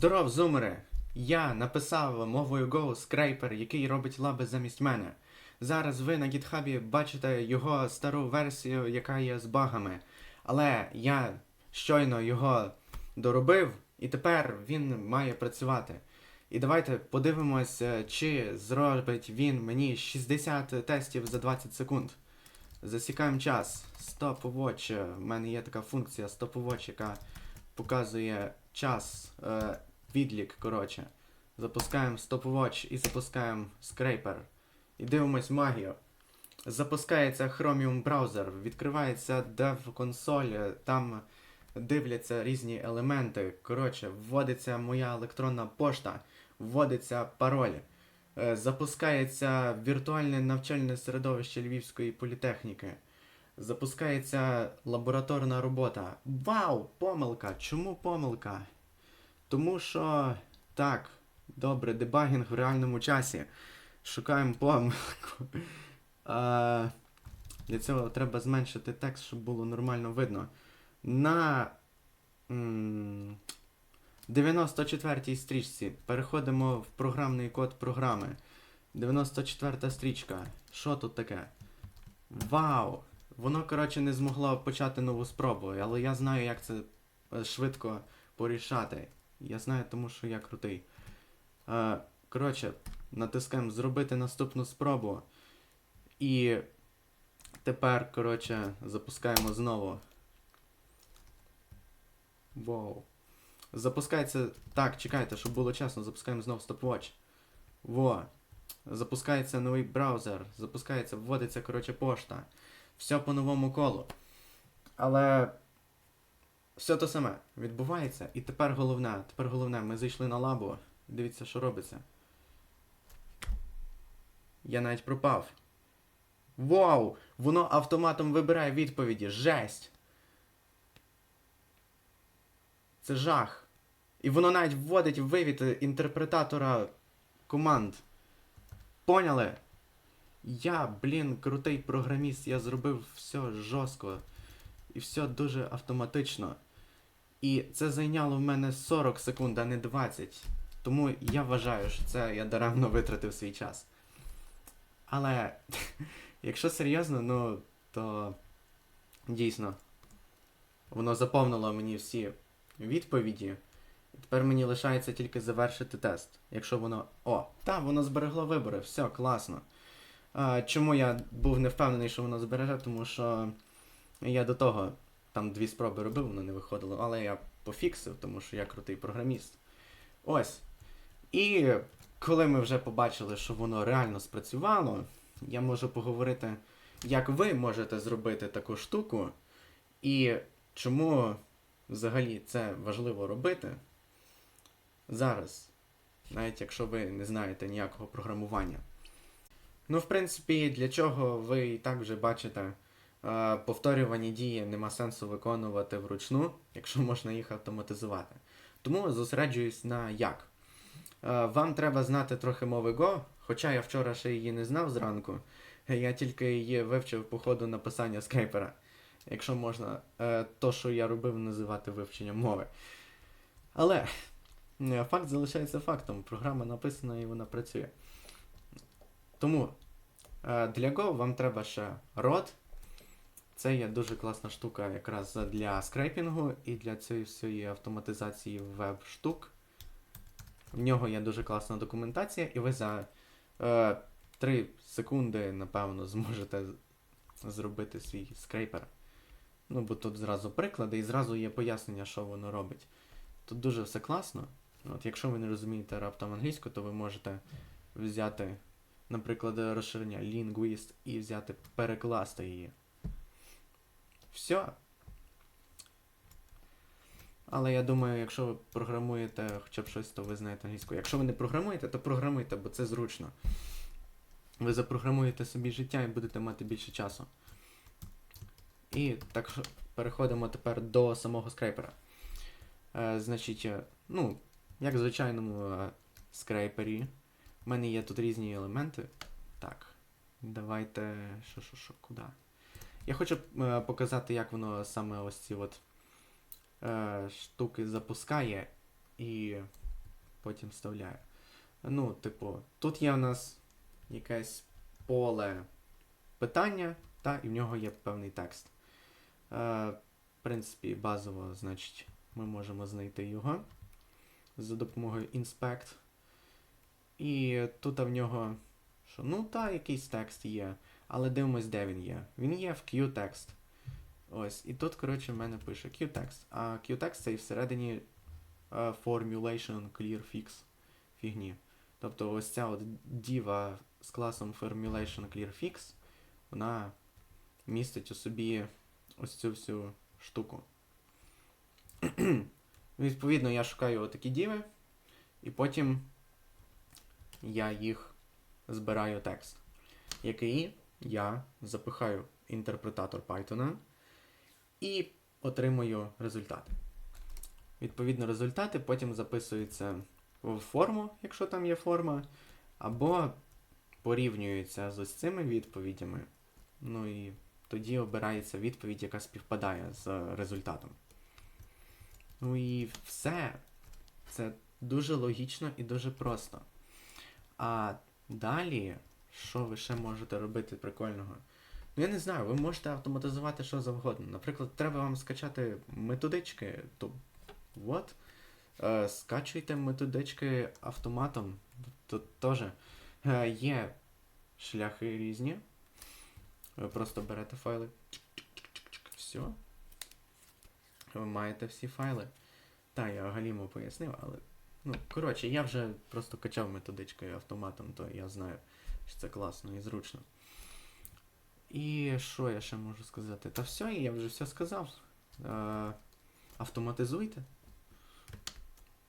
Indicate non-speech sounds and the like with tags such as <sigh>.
Здоров, зумери! Я написав мовою Go Scraper, який робить лаби замість мене. Зараз ви на гітхабі бачите його стару версію, яка є з багами. Але я щойно його доробив, і тепер він має працювати. І давайте подивимось, е, чи зробить він мені 60 тестів за 20 секунд. Засікаємо час. Stopwatch. У мене є така функція Stopwatch, яка показує час, е, відлік, коротше. Запускаємо Stopwatch і запускаємо Scraper. І дивимось магію. Запускається Chromium браузер, відкривається Dev консоль, там дивляться різні елементи. Коротше, вводиться моя електронна пошта, вводиться пароль. Е, Запускається віртуальне навчальне середовище Львівської політехніки. Запускається лабораторна робота. Вау! Помилка! Чому помилка? Тому що так, добре, дебагінг в реальному часі. Шукаємо помилку. А, для цього треба зменшити текст, щоб було нормально видно. На м, 94-й стрічці переходимо в програмний код програми. 94 стрічка. Що тут таке? Вау! Воно, коротше, не змогло почати нову спробу, але я знаю, як це е, швидко порішати. Я знаю, тому що я крутий. Е, коротше, натискаємо зробити наступну спробу. І тепер, коротше, запускаємо знову. Вау. Запускається. Так, чекайте, щоб було чесно, запускаємо знову stopwatch. Во. Запускається новий браузер, запускається, вводиться, коротше, пошта. Все по новому колу. Але все то саме відбувається. І тепер головне, тепер головне, ми зайшли на лабу. Дивіться, що робиться. Я навіть пропав. Вау! Воно автоматом вибирає відповіді. Жесть! Це жах. І воно навіть вводить вивід інтерпретатора команд. Поняли? Я, блін, крутий програміст, я зробив все жорстко. І все дуже автоматично. І це зайняло в мене 40 секунд, а не 20. Тому я вважаю, що це я даремно витратив свій час. Але, <laughs> якщо серйозно, ну, то дійсно, воно заповнило мені всі відповіді. Тепер мені лишається тільки завершити тест. Якщо воно. О, та, воно зберегло вибори, все, класно. А, чому я був не впевнений, що воно збереже, тому що я до того там дві спроби робив, воно не виходило, але я пофіксив, тому що я крутий програміст. Ось. І коли ми вже побачили, що воно реально спрацювало, я можу поговорити, як ви можете зробити таку штуку, і чому взагалі це важливо робити зараз, навіть якщо ви не знаєте ніякого програмування. Ну, в принципі, для чого ви і так вже бачите, повторювані дії нема сенсу виконувати вручну, якщо можна їх автоматизувати. Тому зосереджуюсь на як. Вам треба знати трохи мови Go, хоча я вчора ще її не знав зранку. Я тільки її вивчив по ходу написання скайпера. Якщо можна е, то, що я робив, називати вивченням мови. Але е, факт залишається фактом. Програма написана і вона працює. Тому е, для Go вам треба ще род. Це є дуже класна штука якраз для скрейпінгу і для цієї всієї автоматизації веб-штук. В нього є дуже класна документація, і ви за е, 3 секунди, напевно, зможете зробити свій скрейпер. Ну, бо тут зразу приклади і зразу є пояснення, що воно робить. Тут дуже все класно. От якщо ви не розумієте раптом англійську, то ви можете взяти, наприклад, розширення Linguist і взяти перекласти її. Все. Але я думаю, якщо ви програмуєте хоча б щось, то ви знаєте англійську. Якщо ви не програмуєте, то програмуйте, бо це зручно. Ви запрограмуєте собі життя і будете мати більше часу. І так переходимо тепер до самого скрейпера. Е, значить, е, ну, як в звичайному е, скрейпері, в мене є тут різні елементи. Так, давайте. Що, що, що, куди? Я хочу е, показати, як воно саме ось ці от е, штуки запускає. І потім вставляю. Ну, типу, тут є у нас якесь поле питання, та, і в нього є певний текст. Е, в принципі, базово, значить, ми можемо знайти його за допомогою inspect. І тут в нього, що, ну та, якийсь текст є, але дивимось, де він є. Він є в Q-text. Ось, і тут, коротше, в мене пише Q-text. А Q-text це і всередині е, formulation clear fix фігні. Тобто ось ця от діва з класом formulation clear fix, вона містить у собі ось цю всю штуку. <clears throat> Відповідно, я шукаю отакі діви, і потім я їх збираю текст, який я запихаю інтерпретатор Python і отримую результати. Відповідно, результати потім записуються в форму, якщо там є форма, або порівнюються з ось цими відповідями. Ну і тоді обирається відповідь, яка співпадає з результатом. Ну і все. Це дуже логічно і дуже просто. А далі, що ви ще можете робити прикольного? Ну, я не знаю, ви можете автоматизувати що завгодно. Наприклад, треба вам скачати методички, то what? Е, скачуйте методички автоматом. Тут теж е, є шляхи різні. Ви просто берете файли. Все. Ви маєте всі файли. Так, я Галіму пояснив, але. Ну, коротше, я вже просто качав методичкою автоматом, то я знаю, що це класно і зручно. І що я ще можу сказати? Та все, я вже все сказав. Е, автоматизуйте.